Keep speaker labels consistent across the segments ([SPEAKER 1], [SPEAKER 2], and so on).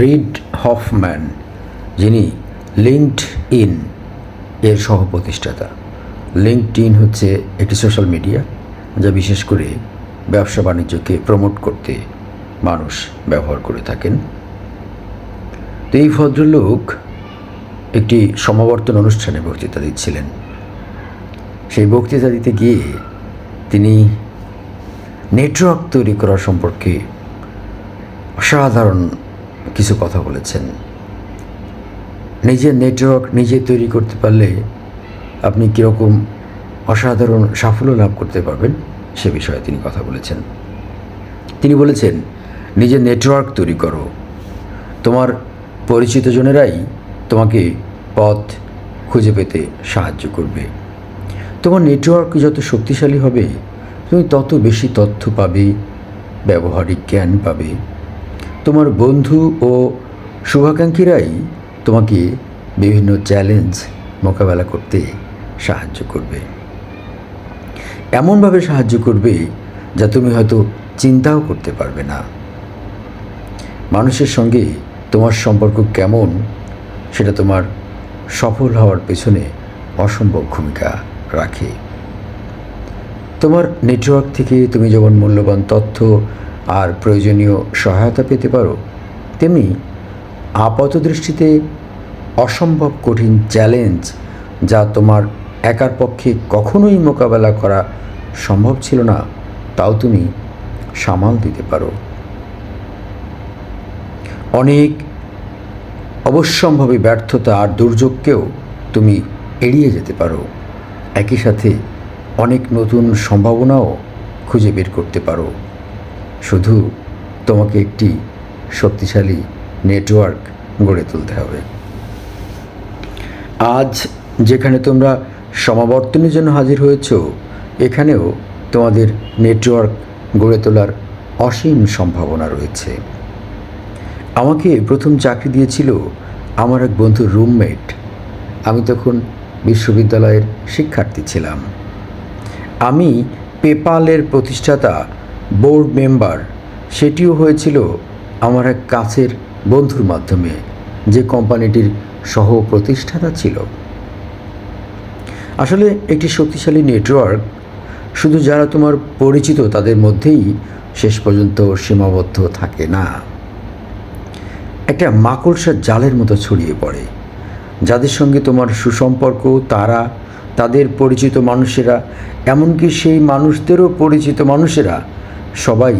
[SPEAKER 1] Read Hoffman, যিনি LinkedIn এর সহ প্রতিষ্ঠাতা লিঙ্কড ইন হচ্ছে একটি সোশ্যাল মিডিয়া যা বিশেষ করে ব্যবসা বাণিজ্যকে প্রমোট করতে মানুষ ব্যবহার করে থাকেন। তো এই ভদ্রলোক একটি সমাবর্তন অনুষ্ঠানে বক্তৃতা দিচ্ছিলেন। সেই বক্তৃতা দিতে গিয়ে তিনি নেটওয়ার্ক তৈরি করা সম্পর্কে অসাধারণ কিছু কথা বলেছেন। নিজের নেটওয়ার্ক নিজে তৈরি করতে পারলে আপনি কীরকম অসাধারণ সাফল্য লাভ করতে পারবেন, সে বিষয়ে তিনি কথা বলেছেন। তিনি বলেছেন, নিজের নেটওয়ার্ক তৈরি করো। তোমার পরিচিত জনেরাই তোমাকে পথ খুঁজে পেতে সাহায্য করবে। তোমার নেটওয়ার্ক যত শক্তিশালী হবে, তুমি তত বেশি তথ্য পাবে, ব্যবহারিক জ্ঞান পাবে। তোমার বন্ধু ও শুভাকাঙ্ক্ষীরাই তোমাকে বিভিন্ন চ্যালেঞ্জ মোকাবেলা করতে সাহায্য করবে। এমনভাবে সাহায্য করবে যা তুমি হয়তো চিন্তাও করতে পারবে না। মানুষের সঙ্গে তোমার সম্পর্ক কেমন, সেটা তোমার সফল হওয়ার পেছনে অসম্ভব ভূমিকা রাখে। তোমার নেটওয়ার্ক থেকে তুমি যেমন মূল্যবান তথ্য আর প্রয়োজনীয় সহায়তা পেতে পারো। তেমনি আপাত দৃষ্টিতে অসম্ভব কঠিন চ্যালেঞ্জ যা তোমার একার পক্ষে কখনোই মোকাবেলা করা সম্ভব ছিল না, তাও তুমি সামাল দিতে পারো। অনেক অবশ্যম্ভাবী ব্যর্থতা আর দুর্যোগকেও তুমি এড়িয়ে যেতে পারো। একই সাথে অনেক নতুন সম্ভাবনাও খুঁজে বের করতে পারো। শুধু তোমাকে একটি শক্তিশালী নেটওয়ার্ক গড়ে তুলতে হবে। আজ যেখানে তোমরা সমাবর্তনের জন্য হাজির হয়েছ, এখানেও তোমাদের নেটওয়ার্ক গড়ে তোলার অসীম সম্ভাবনা রয়েছে। আমাকে প্রথম চাকরি দিয়েছিল আমার এক বন্ধুর রুমমেট। আমি তখন বিশ্ববিদ্যালয়ের শিক্ষার্থী ছিলাম। আমি পেপালের প্রতিষ্ঠাতা বোর্ড মেম্বার সেটিও হয়েছিল আমার এক কাছের বন্ধুর মাধ্যমে, যে কোম্পানিটির সহ প্রতিষ্ঠাতা ছিল। আসলে একটি শক্তিশালী নেটওয়ার্ক শুধু যারা তোমার পরিচিত তাদের মধ্যেই শেষ পর্যন্ত সীমাবদ্ধ থাকে না। একটা মাকড়সার জালের মতো ছড়িয়ে পড়ে, যাদের সঙ্গে তোমার সুসম্পর্ক, তারা, তাদের পরিচিত মানুষেরা, এমনকি সেই মানুষদেরও পরিচিত মানুষেরা সবাই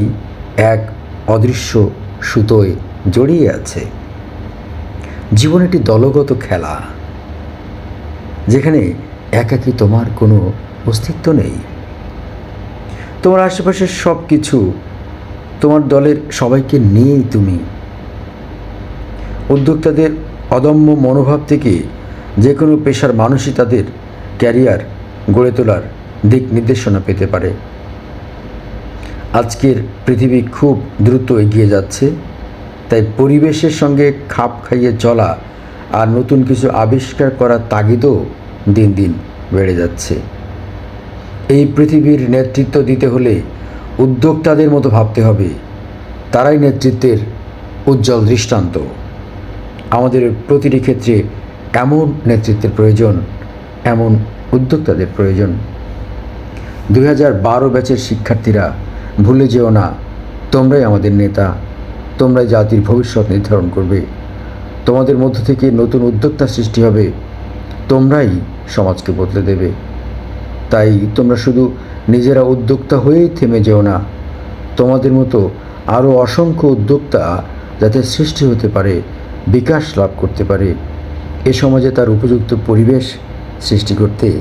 [SPEAKER 1] এক অদৃশ্য সুতোয় জড়িয়ে আছে। জীবন একটি দলগত খেলা, যেখানে একাকী তোমার কোনো অস্তিত্ব নেই। তোমার আশেপাশের সব কিছু তোমার দলের সবাইকে নিয়েই তুমি। উদ্যোক্তাদের অদম্য মনোভাব থেকে যে কোনো পেশার মানুষই তাদের ক্যারিয়ার গড়ে তোলার দিক নির্দেশনা পেতে পারে। আজকের পৃথিবী খুব দ্রুত এগিয়ে যাচ্ছে, তাই পরিবেশের সঙ্গে খাপ খাইয়ে চলা আর নতুন কিছু আবিষ্কার করার তাগিদও দিন দিন বেড়ে যাচ্ছে। এই পৃথিবীর নেতৃত্ব দিতে হলে উদ্যোক্তাদের মতো ভাবতে হবে। তারাই নেতৃত্বের উজ্জ্বল দৃষ্টান্ত। আমাদের প্রতিটি ক্ষেত্রে এমন নেতৃত্বের প্রয়োজন, এমন উদ্যোক্তাদের প্রয়োজন। দুই হাজার বারো ব্যাচের শিক্ষার্থীরা ভুলে যেও না। তোমরাই আমাদের নেতা। তোমরাই জাতির ভবিষ্যৎ নির্ধারণ করবে। তোমাদের মধ্য থেকে নতুন উদ্যোক্তা সৃষ্টি হবে। তোমরাই সমাজকে বদলে দেবে। তাই তোমরা শুধু নিজেরা উদ্যোক্তা হয়েই থেমে যেও না। তোমাদের মতো আরও অসংখ্য উদ্যোক্তা যাতে সৃষ্টি হতে পারে, বিকাশ লাভ করতে পারে, এ সমাজে তার উপযুক্ত পরিবেশ সৃষ্টি করতে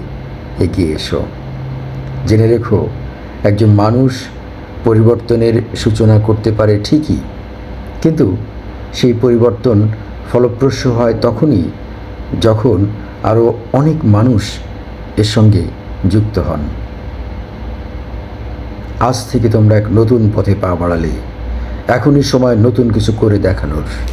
[SPEAKER 1] এগিয়ে এসো। জেনে রেখো, একজন মানুষ পরিবর্তনের সূচনা করতে পারে ঠিকই। কিন্তু সেই পরিবর্তন ফলপ্রসূ হয় তখনই যখন আরও অনেক মানুষ এর সঙ্গে যুক্ত হন। আজ থেকে তোমরা এক নতুন পথে পা বাড়ালে। এখনই সময় নতুন কিছু করে দেখানোর।